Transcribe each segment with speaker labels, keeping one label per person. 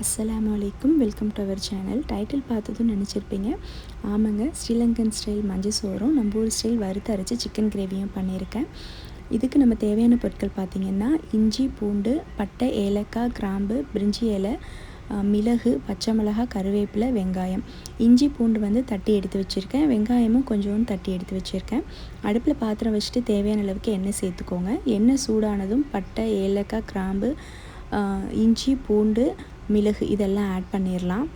Speaker 1: அஸ்லாம் வலைக்கும் welcome to our channel. Title பார்த்ததும் நினச்சிருப்பீங்க. ஆமாங்க ஸ்ரீலங்கன் ஸ்டைல் மஞ்சள் சோறும் நம்ம ஊர் ஸ்டைல் வறுத்து அரைச்சி சிக்கன் கிரேவியும் பண்ணியிருக்கேன். இதுக்கு நம்ம தேவையான பொருட்கள் பார்த்திங்கன்னா இஞ்சி பூண்டு பட்டை ஏலக்காய் கிராம்பு பிரிஞ்சி இலை மிளகு பச்சை மிளகாய் கருவேப்பிலை வெங்காயம். இஞ்சி பூண்டு வந்து தட்டி எடுத்து வச்சுருக்கேன். வெங்காயமும் கொஞ்சோண்டு தட்டி எடுத்து வச்சுருக்கேன். அடுப்பில் பாத்திரம் வச்சுட்டு தேவையான அளவுக்கு எண்ணெய் சேர்த்துக்கோங்க. எண்ணெய் சூடானதும் பட்டை ஏலக்காய் கிராம்பு இஞ்சி பூண்டு மிளகு இதெல்லாம் ஆட் பண்ணிடலாம்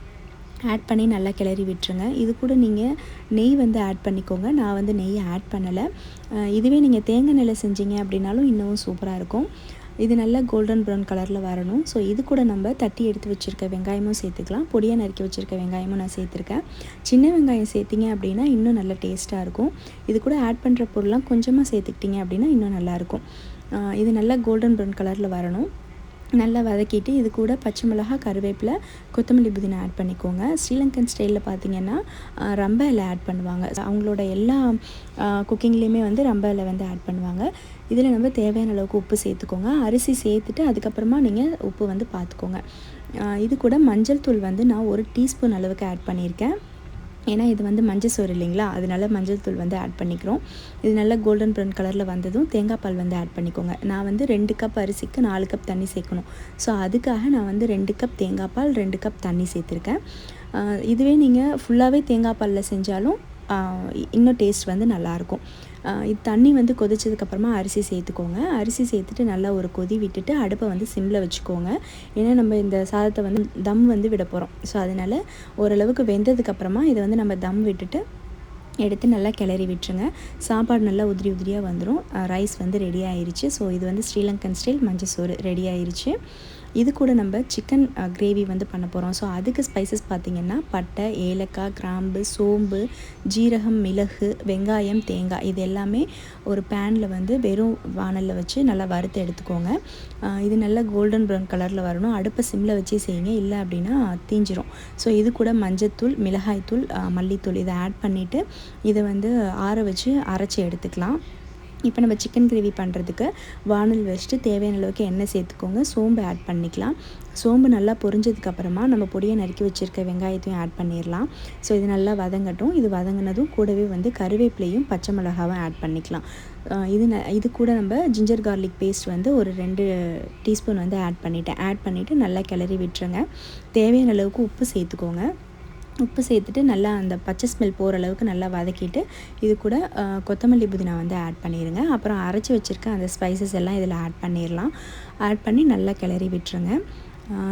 Speaker 1: ஆட் பண்ணி நல்லா கிளறி விட்டுருங்க. இது கூட நீங்கள் நெய் வந்து ஆட் பண்ணிக்கோங்க. நான் வந்து நெய் ஆட் பண்ணலை. இதுவே நீங்கள் தேங்காய் நெல்லை செஞ்சீங்க அப்படின்னாலும் இன்னமும் சூப்பராக இருக்கும். இது நல்லா கோல்டன் ப்ரௌன் கலரில் வரணும். ஸோ இது கூட நம்ம தட்டி எடுத்து வச்சுருக்க வெங்காயமும் சேர்த்துக்கலாம். பொடியாக நறுக்கி வச்சுருக்க வெங்காயமும் நான் சேர்த்துருக்கேன். சின்ன வெங்காயம் சேர்த்திங்க அப்படின்னா இன்னும் நல்லா டேஸ்ட்டாக இருக்கும். இது கூட ஆட் பண்ணுற பொருள்லாம் கொஞ்சமாக சேர்த்துக்கிட்டிங்க அப்படின்னா இன்னும் நல்லாயிருக்கும் இது நல்லா கோல்டன் ப்ரௌன் கலரில் வரணும். நல்லா வதக்கிட்டு இது கூட பச்சை மிளகா கருவேப்பிலை கொத்தமல்லி புதினா ஆட் பண்ணிக்கோங்க. ஸ்ரீலங்கன் ஸ்டைலில் பார்த்தீங்கன்னா ரம்ப இலை ஆட் பண்ணுவாங்க. அவங்களோட எல்லா குக்கிங்லேயுமே வந்து ரம்ப இலை வந்து ஆட் பண்ணுவாங்க. இதில் நம்ம தேவையான அளவுக்கு உப்பு சேர்த்துக்கோங்க. அரிசி சேர்த்துட்டு அதுக்கப்புறமா நீங்கள் உப்பு வந்து பார்த்துக்கோங்க இது கூட மஞ்சள் தூள் வந்து நான் ஒரு டீஸ்பூன் அளவுக்கு ஆட் பண்ணியிருக்கேன். ஏன்னா இது வந்து மஞ்சள் சோறு இல்லைங்களா? அதனால மஞ்சள் தூள் வந்து ஆட் பண்ணிக்கிறோம். இது நல்லா கோல்டன் ப்ரௌன் கலரில் வந்ததும் தேங்காய் பால் வந்து ஆட் பண்ணிக்கோங்க. நான் வந்து ரெண்டு கப் அரிசிக்கு நாலு கப் தண்ணி சேர்க்கணும். ஸோ அதுக்காக நான் வந்து ரெண்டு கப் தேங்காய் பால் ரெண்டு கப் தண்ணி சேர்த்துருக்கேன். இதுவே நீங்கள் ஃபுல்லாகவே தேங்காய் பாலில் செஞ்சாலும் இன்னும் டேஸ்ட் வந்து நல்லாயிருக்கும் இது தண்ணி வந்து கொதிச்சதுக்கப்புறமா அரிசி சேர்த்துக்கோங்க. அரிசி சேர்த்துட்டு நல்லா ஒரு கொதி விட்டுட்டு அடுப்பை வந்து சிம்மில் வச்சுக்கோங்க. ஏன்னா நம்ம இந்த சாதத்தை வந்து தம் வந்து விட போகிறோம் ஸோ அதனால் ஓரளவுக்கு வெந்ததுக்கப்புறமா இதை வந்து நம்ம தம் விட்டுட்டு எடுத்து நல்லா கிளறி விட்டுருங்க. சாப்பாடு நல்லா உதிரி உதிரியாக வந்துடும் ரைஸ் வந்து ரெடி ஆயிடுச்சு ஸோ இது வந்து ஸ்ரீலங்கன் ஸ்டைல் மஞ்சள் சோறு ரெடி ஆயிடுச்சு இது கூட நம்ம சிக்கன் கிரேவி வந்து பண்ண போகிறோம் ஸோ அதுக்கு ஸ்பைசஸ் பார்த்திங்கன்னா பட்டை ஏலக்காய் கிராம்பு சோம்பு ஜீரகம் மிளகு வெங்காயம் தேங்காய் இது எல்லாமே ஒரு பேனில் வந்து வெறும் வானலில் வச்சு நல்லா வறுத்து எடுத்துக்கோங்க. இது நல்லா கோல்டன் ப்ரௌன் கலரில் வரணும். அடுப்பை சிம்மில் வச்சு செய்யுங்க. இல்லை அப்படின்னா தீஞ்சிரும். ஸோ இது கூட மஞ்சத்தூள் மிளகாய்த்தூள் மல்லித்தூள் இதை ஆட் பண்ணிவிட்டு இதை வந்து ஆற வச்சு அரைச்சி எடுத்துக்கலாம். இப்போ நம்ம சிக்கன் கிரேவி பண்ணுறதுக்கு வானல் வச்சுட்டு தேவையான அளவுக்கு எண்ணெய் சேர்த்துக்கோங்க. சோம்பு ஆட் பண்ணிக்கலாம். சோம்பு நல்லா பொரிஞ்சதுக்கப்புறமா நம்ம பொடியை நறுக்கி வச்சுருக்க வெங்காயத்தையும் ஆட் பண்ணிடலாம். ஸோ இது நல்லா வதங்கட்டும். இது வதங்கினதும் கூடவே வந்து கருவேப்பிலையும் பச்சை மிளகாவும் ஆட் பண்ணிக்கலாம். இது ந இது கூட நம்ம ஜிஞ்சர் கார்லிக் பேஸ்ட் வந்து ஒரு ரெண்டு டீஸ்பூன் வந்து ஆட் பண்ணிவிட்டேன் ஆட் பண்ணிவிட்டு நல்லா கிளறி விட்டுருங்க. தேவையான அளவுக்கு உப்பு சேர்த்துக்கோங்க. உப்பு சேர்த்துட்டு நல்லா அந்த பச்சை ஸ்மெல் போகிற அளவுக்கு நல்லா வதக்கிட்டு இது கூட கொத்தமல்லி புதினா வந்து ஆட் பண்ணிடுங்க அப்புறம் அரைச்சி வச்சுருக்க அந்த ஸ்பைசஸ் எல்லாம் இதில் ஆட் பண்ணிடலாம் ஆட் பண்ணி நல்லா கிளறி விட்டுருங்க.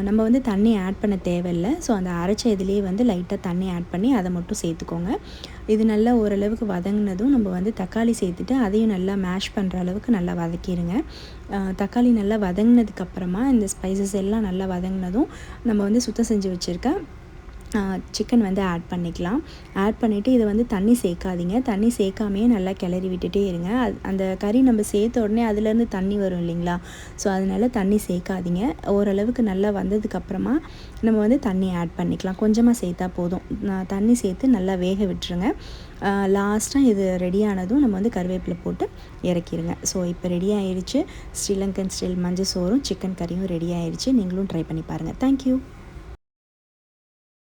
Speaker 1: நம்ம வந்து தண்ணி ஆட் பண்ண தேவையில்லை. ஸோ அந்த அரைச்ச இதுலேயே வந்து லைட்டாக தண்ணி ஆட் பண்ணி அதை மட்டும் சேர்த்துக்கோங்க. இது நல்லா ஓரளவுக்கு வதங்கினதும் நம்ம வந்து தக்காளி சேர்த்துட்டு அதையும் நல்லா மேஷ் பண்ணுற அளவுக்கு நல்லா வதக்கிடுங்க தக்காளி நல்லா வதங்கினதுக்கப்புறமா இந்த ஸ்பைசஸ் எல்லாம் நல்லா வதங்கினதும் நம்ம வந்து சுத்தம் செஞ்சு வச்சுருக்க சிக்கன் வந்து ஆட் பண்ணிக்கலாம். ஆட் பண்ணிவிட்டு இதை வந்து தண்ணி சேர்க்காதீங்க. தண்ணி சேர்க்காமையே நல்லா கிளறி விட்டுட்டே இருங்க. அந்த கறி நம்ம சேர்த்த உடனே அதுலேருந்து தண்ணி வரும் இல்லைங்களா? ஸோ அதனால் தண்ணி சேர்க்காதீங்க. ஓரளவுக்கு நல்லா வந்ததுக்கப்புறமா நம்ம வந்து தண்ணி ஆட் பண்ணிக்கலாம். கொஞ்சமாக சேர்த்தா போதும். தண்ணி சேர்த்து நல்லா வேக விட்டுருங்க. லாஸ்ட்டாக இது ரெடி ஆனதும் நம்ம வந்து கருவேப்பிலை போட்டு இறக்கிடுங்க ஸோ இப்போ ரெடி ஆயிடுச்சு ஸ்ரீலங்கன் ஸ்டைல் மஞ்சள் சோறும் சிக்கன் கறியும் ரெடி ஆயிடுச்சு நீங்களும் ட்ரை பண்ணி பாருங்கள் தேங்க்யூ